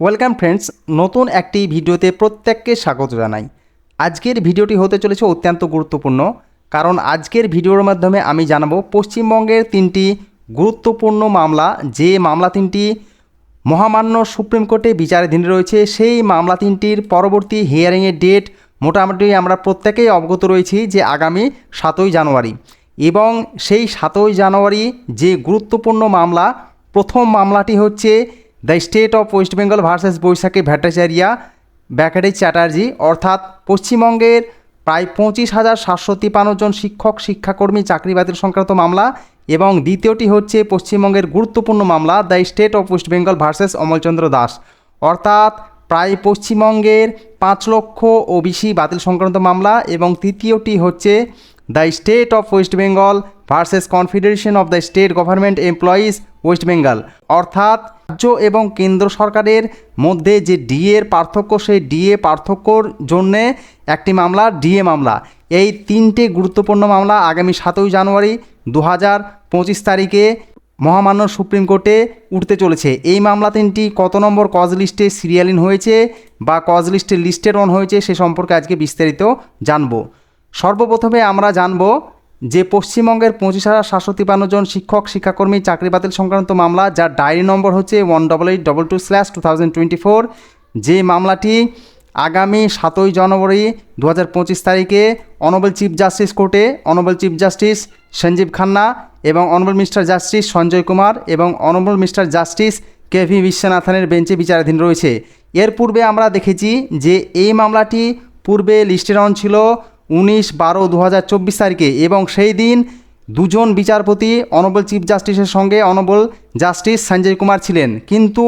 Welcome friends, নতুন একটি ভিডিওতে প্রত্যেককে স্বাগত জানাই। আজকের ভিডিওটি হতে চলেছে অত্যন্ত গুরুত্বপূর্ণ, কারণ আজকের ভিডিওর মাধ্যমে আমি জানাব পশ্চিমবঙ্গের তিনটি গুরুত্বপূর্ণ মামলা। যে মামলা তিনটি মহামান্য সুপ্রিম কোর্টে বিচারাধীন রয়েছে, সেই মামলা তিনটির পরবর্তী হিয়ারিংয়ের ডেট মোটামুটি আমরা প্রত্যেকেই অবগত রয়েছি যে আগামী সাতই জানুয়ারি। এবং সেই সাতই জানুয়ারি যে গুরুত্বপূর্ণ মামলা, প্রথম মামলাটি হচ্ছে the state of West Bengal versus Baishakhi Bhattacharya bakery Chatterjee অর্থাৎ পশ্চিমবঙ্গের প্রায় পঁচিশ হাজার সাতশো তিপান্ন জন শিক্ষক, শিক্ষাকর্মী চাকরি বাতিল সংক্রান্ত মামলা এবং দ্বিতীয়টি হচ্ছে পশ্চিমবঙ্গের গুরুত্বপূর্ণ মামলা the state of West Bengal versus Amalchandra Das. অর্থাৎ প্রায় পশ্চিমবঙ্গের পাঁচ লক্ষ ওবিসি বাতিল সংক্রান্ত মামলা এবং তৃতীয়টি হচ্ছে the state of West Bengal versus confederation of the state government employees West Bengal অর্থাৎ রাজ্য এবং কেন্দ্র সরকারের মধ্যে যে ডিএর পার্থক্য, সেই ডিএ পার্থক্যর জন্যে একটি মামলা ডিএ মামলা। এই তিনটে গুরুত্বপূর্ণ মামলা আগামী সাতই জানুয়ারি দু হাজার পঁচিশ তারিখে মহামান্য সুপ্রিম কোর্টে উঠতে চলেছে। এই মামলা তিনটি কত নম্বর কজ লিস্টে সিরিয়ালিন হয়েছে বা কজ লিস্টে লিস্টেড অন হয়েছে সে সম্পর্কে আজকে বিস্তারিত জানব। সর্বপ্রথমে আমরা জানব যে পশ্চিমবঙ্গের পঁচিশ হাজার সাতশো তিপান্ন জন শিক্ষক, শিক্ষাকর্মী চাকরি বাতিল সংক্রান্ত মামলা, যার ডায়েরি নম্বর হচ্ছে one double eight double two slash two thousand twenty four, যে মামলাটি আগামী সাতই জানুয়ারি দু হাজার পঁচিশ তারিখে অনবল চিফ জাস্টিস কোর্টে, honourable chief justice Sanjiv Khanna এবং honourable mister justice Sanjay Kumar এবং honourable mister justice K V বিশ্বনাথনের বেঞ্চে বিচারাধীন রয়েছে। এর পূর্বে আমরা দেখেছি যে এই মামলাটি পূর্বে লিস্টেড অন ছিল উনিশ বারো দু তারিখে এবং সেই দিন দুজন বিচারপতি, অনবল চিফ জাস্টিসের সঙ্গে অনবল জাস্টিস সঞ্জয় কুমার ছিলেন। কিন্তু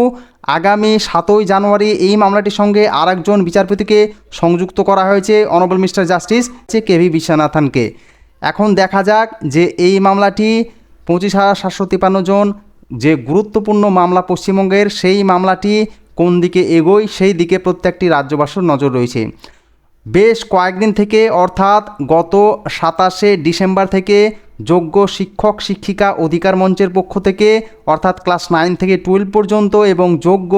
আগামী সাতই জানুয়ারি এই মামলাটির সঙ্গে আরেকজন বিচারপতিকে সংযুক্ত করা হয়েছে honourable mister justice K V বিশ্বনাথনকে। এখন দেখা যাক যে এই মামলাটি পঁচিশ হাজার সাতশো তিপান্ন জন যে গুরুত্বপূর্ণ মামলা পশ্চিমবঙ্গের, সেই মামলাটি কোন দিকে এগোয়, সেই দিকে প্রত্যেকটি রাজ্যবাসীর নজর রয়েছে। বেশ কয়েকদিন থেকে, অর্থাৎ গত সাতাশে ডিসেম্বর থেকে যোগ্য শিক্ষক, শিক্ষিকা অধিকার মঞ্চের পক্ষ থেকে, অর্থাৎ ক্লাস নাইন থেকে টুয়েলভ পর্যন্ত এবং যোগ্য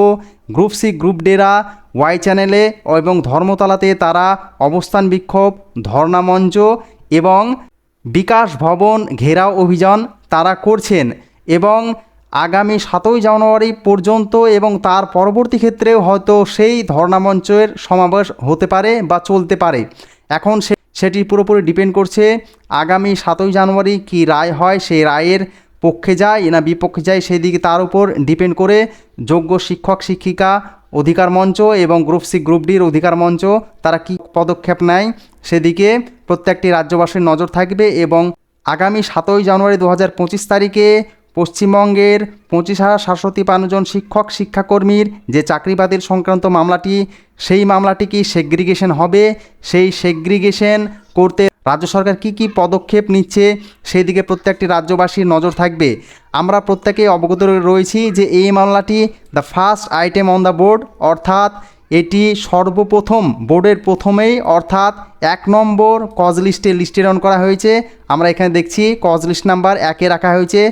গ্রুপ সি, গ্রুপ ডেরা ওয়াই চ্যানেলে এবং ধর্মতলাতে তারা অবস্থান বিক্ষোভ, ধর্ণা মঞ্চ এবং বিকাশ ভবন ঘেরাও অভিযান তারা করছেন এবং আগামী সাতই জানুয়ারি পর্যন্ত এবং তার পরবর্তী ক্ষেত্রেও হয়তো সেই ধর্ণামঞ্চের সমাবেশ হতে পারে বা চলতে পারে। এখন সে সেটি পুরোপুরি ডিপেন্ড করছে আগামী সাতই জানুয়ারি কি রায় হয়, সেই রায়ের পক্ষে যায় না বিপক্ষে যায় সেই দিকে তার উপর ডিপেন্ড করে যোগ্য শিক্ষক, শিক্ষিকা, অধিকার মঞ্চ এবং গ্রুপ সি, গ্রুপ ডির অধিকার মঞ্চ তারা কি পদক্ষেপ নেয় সেদিকে প্রত্যেকটি রাজ্যবাসীর নজর থাকবে এবং আগামী সাতই জানুয়ারি দু হাজার পঁচিশ তারিখে পশ্চিমবঙ্গের পঁচিশ হাজার সাতশো তিপান্ন জন শিক্ষক, শিক্ষাকর্মীর যে চাকরি বাতিল সংক্রান্ত মামলাটি, সেই মামলাটি কি সেগ্রিগেশন হবে? সেই সেগ্রিগেশন করতে রাজ্য সরকার কি কি পদক্ষেপ নিচ্ছে? সেই দিকে প্রত্যেকটি রাজ্যবাসীর নজর থাকবে। আমরা প্রত্যেকেই অবগত রয়েছি যে এই মামলাটি the first item on the board অর্থাৎ এটি সর্বপ্রথম বোর্ডের প্রথমেই, অর্থাৎ এক নম্বর কজ লিস্টে লিস্টেড অন করা হয়েছে। আমরা এখানে দেখছি কজ লিস্ট নাম্বার একে রাখা হয়েছে,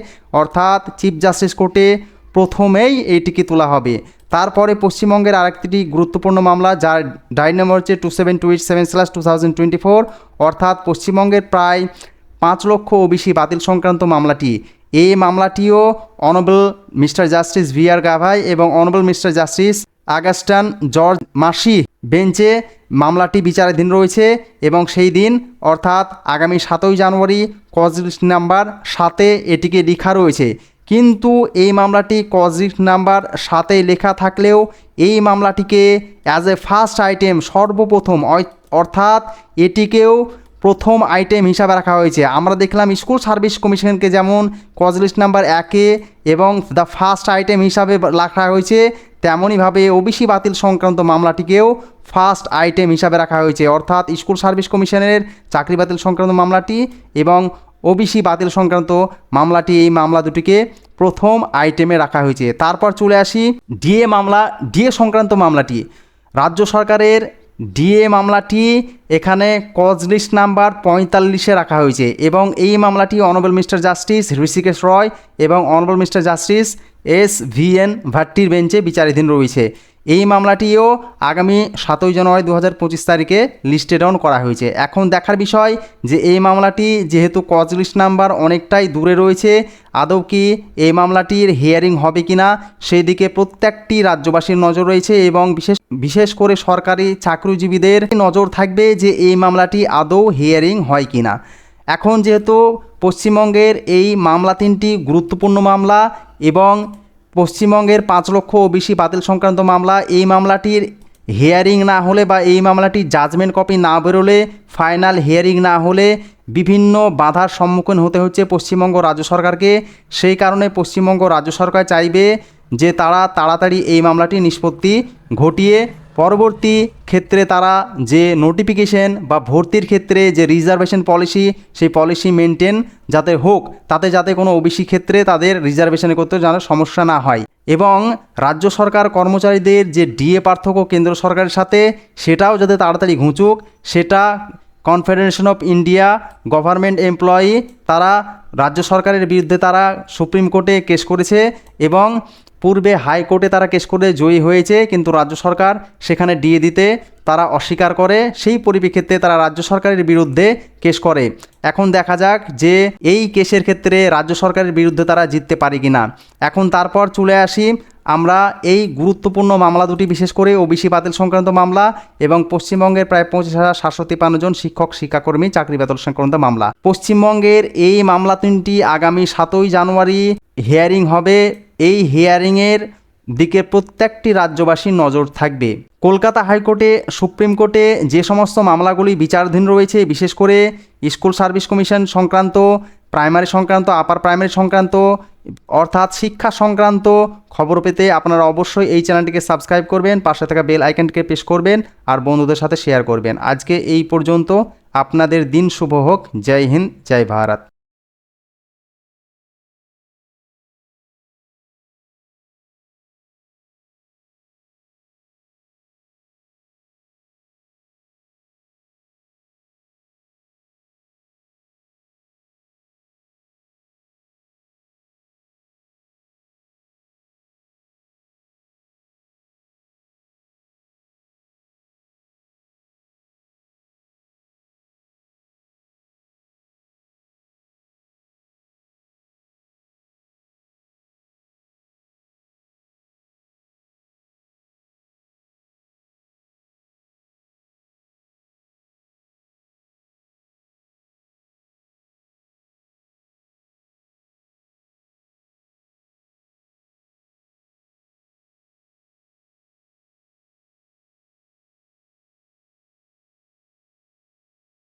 অর্থাৎ চিফ জাস্টিস কোর্টে প্রথমেই এইটিকে তোলা হবে। তারপরে পশ্চিমবঙ্গের আরেকটি গুরুত্বপূর্ণ মামলা, যার ডায়েরি নম্বর হচ্ছে two seven two eight seven slash two thousand twenty four অর্থাৎ পশ্চিমবঙ্গের প্রায় পাঁচ লক্ষ ওবিসি বাতিল সংক্রান্ত মামলাটি। এই মামলাটিও honourable mister justice V R Gavai এবং honourable mister justice Augustine George Masih বেঞ্চে মামলাটি বিচারাধীন রয়েছে এবং সেই দিন, অর্থাৎ আগামী সাতই জানুয়ারি কজ নাম্বার সাতে এটিকে লেখা রয়েছে। কিন্তু এই মামলাটি কজ লিস্ট নাম্বার সাতে লেখা থাকলেও এই মামলাটিকে অ্যাজ এ ফার্স্ট আইটেম সর্বপ্রথম অর্থাৎ এটিকেও প্রথম আইটেম হিসাবে রাখা হয়েছে। আমরা দেখলাম স্কুল সার্ভিস কমিশনকে যেমন কজ লিস্ট নাম্বার একে এবং দ্য ফার্স্ট আইটেম হিসাবে রাখা হয়েছে তেমনইভাবে ওবিসি বাতিল সংক্রান্ত মামলাটিকেও ফার্স্ট আইটেম হিসাবে রাখা হয়েছে। অর্থাৎ স্কুল সার্ভিস কমিশনের চাকরি বাতিল সংক্রান্ত মামলাটি এবং ওবিসি বাতিল সংক্রান্ত মামলাটি, এই মামলা দুটিকে প্রথম আইটেমে রাখা হয়েছে। তারপর চলে আসি ডিএ মামলা, ডিএ সংক্রান্ত মামলাটি। রাজ্য সরকারের ডিএ মামলাটি এখানে কজ লিস্ট নাম্বার পঁয়তাল্লিশে রাখা হয়েছে এবং এই মামলাটি honourable mister justice Hrishikesh Roy এবং honourable mister justice S V N ভাট্টির বেঞ্চে বিচারাধীন রয়েছে। এই মামলাটিও আগামী সাতই জানুয়ারি দু হাজার পঁচিশ তারিখে লিস্টে ডাউন করা হয়েছে। এখন দেখার বিষয় যে এই মামলাটি যেহেতু কজ লিস্ট নাম্বার অনেকটাই দূরে রয়েছে, আদৌ কি এই মামলাটির হিয়ারিং হবে কি না সেই দিকে প্রত্যেকটি রাজ্যবাসীর নজর রয়েছে এবং বিশেষ বিশেষ করে সরকারি চাকরিজীবীদের নজর থাকবে যে এই মামলাটি আদৌ হিয়ারিং হয় কি না এখন যেহেতু পশ্চিমবঙ্গের এই মামলা তিনটি গুরুত্বপূর্ণ মামলা এবং পশ্চিমবঙ্গের পাঁচ লক্ষ ও বেশি বাতিল সংক্রান্ত মামলা, এই মামলাটির হিয়ারিং না হলে বা এই মামলাটি জাজমেন্ট কপি না বেরোলে ফাইনাল হিয়ারিং না হলে বিভিন্ন বাধার সম্মুখীন হতে হচ্ছে পশ্চিমবঙ্গ রাজ্য সরকারকে। সেই কারণে পশ্চিমবঙ্গ রাজ্য সরকার চাইবে যে তারা তাড়াতাড়ি এই মামলাটি নিষ্পত্তি ঘটিয়ে পরবর্তী ক্ষেত্রে তারা যে নোটিফিকেশন বা ভর্তির ক্ষেত্রে যে রিজার্ভেশন পলিসি সেই পলিসি মেনটেন যাতে হোক, তাতে যাতে কোনো ওবিসি ক্ষেত্রে তাদের রিজার্ভেশন করতে যেন সমস্যা না হয়। এবং রাজ্য সরকার কর্মচারীদের যে ডিএ পার্থক্য কেন্দ্র সরকারের সাথে, সেটাও যাতে তাড়াতাড়ি ঘুঁচুক, সেটা confederation of India government employee তারা, রাজ্য সরকারের বিরুদ্ধে তারা সুপ্রিম কোর্টে কেস করেছে এবং পূর্বে হাইকোর্টে তারা কেস করে জয়ী হয়েছে, কিন্তু রাজ্য সরকার সেখানে ডিএ দিতে তারা অস্বীকার করে। সেই পরিপ্রেক্ষিতে তারা রাজ্য সরকারের বিরুদ্ধে কেস করে। এখন দেখা যাক যে এই কেসের ক্ষেত্রে রাজ্য সরকারের বিরুদ্ধে তারা জিততে পারে কি না এখন তারপর চলে আসি আমরা এই গুরুত্বপূর্ণ মামলা দুটি, বিশেষ করে ওবিসি বাতিল সংক্রান্ত মামলা এবং পশ্চিমবঙ্গের প্রায় পঁচিশ হাজার সাতশো তিপ্পান্ন জন শিক্ষক, শিক্ষাকর্মী চাকরি বাতিল সংক্রান্ত মামলা। পশ্চিমবঙ্গের এই মামলা তিনটি আগামী সাতই জানুয়ারি হিয়ারিং হবে। এই হিয়ারিংয়ের দিকে প্রত্যেকটি রাজ্যবাসীর নজর থাকবে। কলকাতা হাইকোর্টে, সুপ্রিম কোর্টে যে সমস্ত মামলাগুলি বিচারাধীন রয়েছে, বিশেষ করে স্কুল সার্ভিস কমিশন সংক্রান্ত, প্রাইমারি সংক্রান্ত, আপার প্রাইমারি সংক্রান্ত, অর্থাৎ শিক্ষা সংক্রান্ত খবর পেতে আপনারা অবশ্যই এই চ্যানেলটিকে সাবস্ক্রাইব করবেন, পাশে থাকা বেল আইকনটিকে প্রেস করবেন, আর বন্ধুদের সাথে শেয়ার করবেন। আজকে এই পর্যন্ত, আপনাদের দিন শুভ হোক, জয় হিন্দ, জয় ভারত।